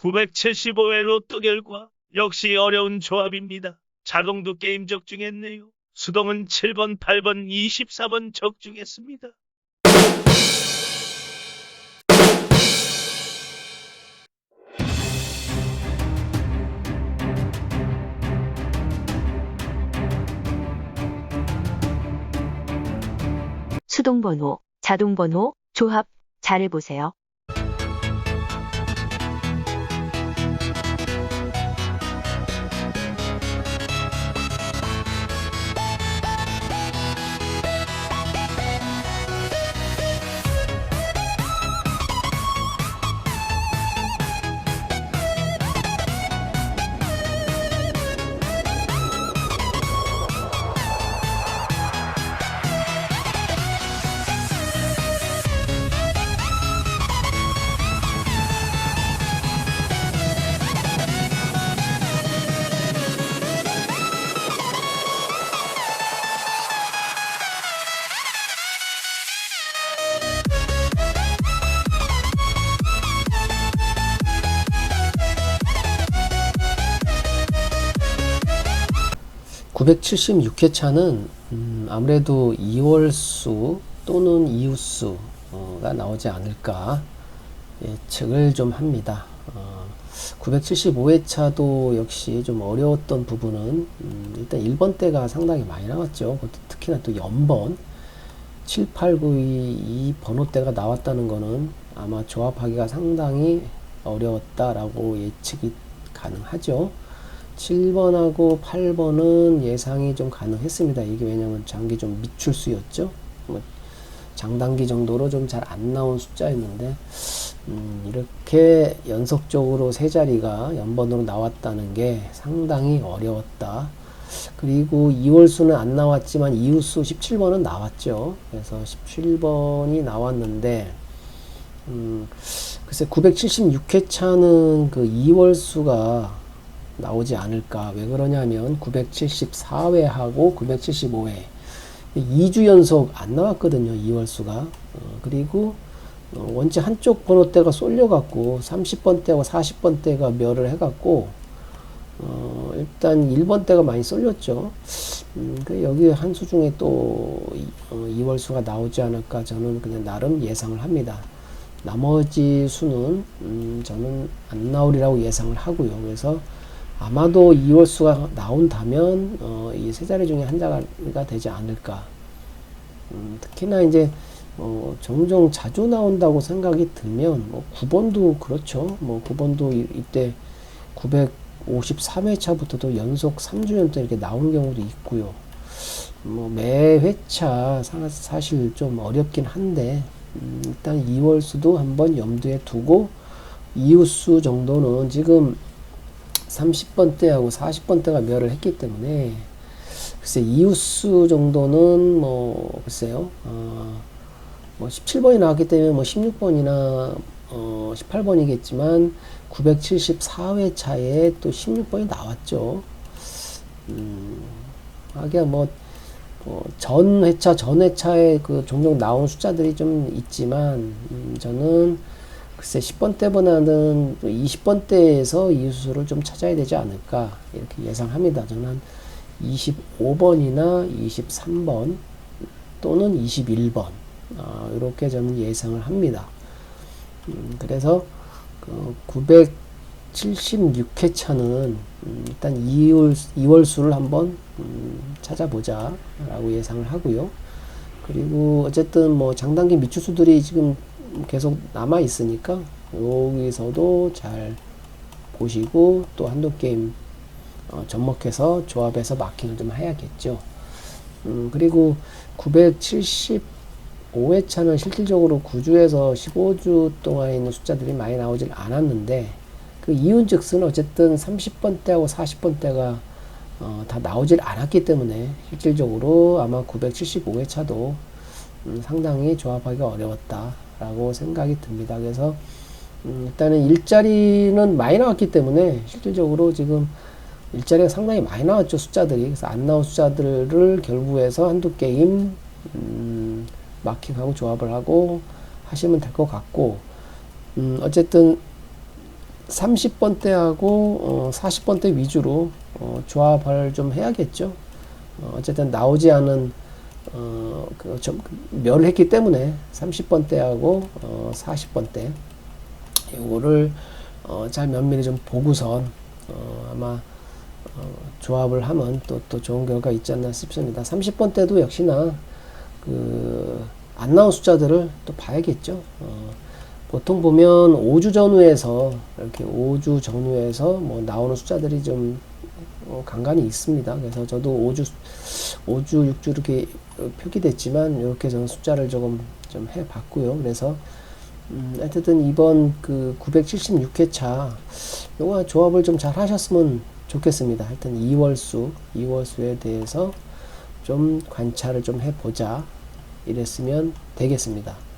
975회 로또 결과 역시 어려운 조합입니다. 자동도 게임 적중했네요. 수동은 7번, 8번, 24번 적중했습니다. 수동번호, 자동번호, 조합, 잘 해보세요. (976회) 차는 음, 아무래도 이월수 또는 이웃수가 나오지 않을까 예측을 좀 합니다. 어, 975회 차도 역시 좀 어려웠던 부분은 음, 일단 1번 대가 상당히 많이 나왔죠. 특히나 또 연번 7, 8, 9, 2, 이 번호대가 나왔다는 거는 아마 조합하기가 상당히 어려웠다라고 예측이 가능하죠. 7번하고 8번은 예상이 좀 가능했습니다. 이게 왜냐면 장기 좀 미출수였죠. 뭐 장단기 정도로 좀 잘 안 나온 숫자였는데 음, 이렇게 연속적으로 세 자리가 연번으로 나왔다는 게 상당히 어려웠다. 그리고 2월수는 안 나왔지만 이웃수 17번은 나왔죠. 그래서 17번이 나왔는데 음, 글쎄 976회 차는 그 2월수가 나오지 않을까. 왜 그러냐면 974회하고 975회 2주 연속 안 나왔거든요. 2월 수가. 어, 그리고 어, 원체 한쪽 번호대가 쏠려갖고 30번대와 40번대가 멸을 해갖고 어, 일단 1번대가 많이 쏠렸죠. 음, 그 여기 한 수 중에 또 이- 어, 2월 수가 나오지 않을까 저는 그냥 나름 예상을 합니다. 나머지 수는 음, 저는 안 나오리라고 예상을 하고요. 그래서 아마도 2월 수가 나온다면 어, 이세 자리 중에 한 자가 되지 않을까. 음, 특히나 이제 어, 종종 자주 나온다고 생각이 들면 뭐 9번도 그렇죠. 뭐 9번도 이, 이때 953회차부터도 연속 3주 연속 이렇게 나오는 경우도 있고요. 뭐 매 회차 사- 사실 좀 어렵긴 한데 음, 일단 2월 수도 한번 염두에 두고 이웃수 정도는 지금 30번대하고 40번대가 멸을 했기 때문에 글쎄 이웃수 정도는 뭐 글쎄요 어, 뭐 17번이 나왔기 때문에 뭐 16번이나 어, 18번이겠지만 974회 차에 또 16번이 나왔죠. 음, 하기야 뭐, 어, 전 회차, 전 회차에 그 종종 나온 숫자들이 좀 있지만, 음, 저는 글쎄 10번 때보다는 20번 대에서 이수를 좀 찾아야 되지 않을까, 이렇게 예상합니다. 저는 25번이나 23번 또는 21번, 어, 이렇게 저는 예상을 합니다. 음, 그래서 그 976회 차는 음, 일단 2월, 2월 수를 한번 음, 찾아보자 라고 예상을 하고요. 그리고 어쨌든 뭐 장단기 미추수들이 지금 계속 남아 있으니까 여기서도 잘 보시고 또 한두 게임 어, 접목해서 조합해서 마킹을 좀 해야겠죠. 음, 그리고 975회차는 실질적으로 9주에서 15주 동안에 있는 숫자들이 많이 나오질 않았는데 그 이윤 즉슨 어쨌든 30번대하고 40번대가 어, 다 나오질 않았기 때문에 실질적으로 아마 975회차도 음, 상당히 조합하기가 어려웠다 라고 생각이 듭니다. 그래서 음, 일단은 일자리는 많이 나왔기 때문에 실질적으로 지금 일자리가 상당히 많이 나왔죠 숫자들이 그래서 안 나온 숫자들을 결부해서 한두 게임 음, 마킹하고 조합을 하고 하시면 될 것 같고 음, 어쨌든 30번대하고 어, 40번대 위주로 어, 조합을 좀 해야겠죠. 어, 어쨌든 나오지 않은 어, 그좀 멸을 했기 때문에 30번대하고 어, 40번대 요거를 어, 잘 면밀히 좀 보고선 어, 아마 어, 조합을 하면 또, 또 좋은 결과 있지 않나 싶습니다. 30번대도 역시나 그 안 나온 숫자들을 또 봐야겠죠. 어, 보통 보면 5주 전후에서 이렇게 5주 전후에서 뭐 나오는 숫자들이 좀 어, 간간히 있습니다. 그래서 저도 5주 5주 6주 이렇게 표기됐지만 이렇게 저는 숫자를 조금 좀 해봤고요. 그래서 음, 어쨌든 이번 그 976회차 요거 조합을 좀 잘 하셨으면 좋겠습니다. 하여튼 2월수 2월수에 대해서 좀 관찰을 좀 해보자 이랬으면 되겠습니다.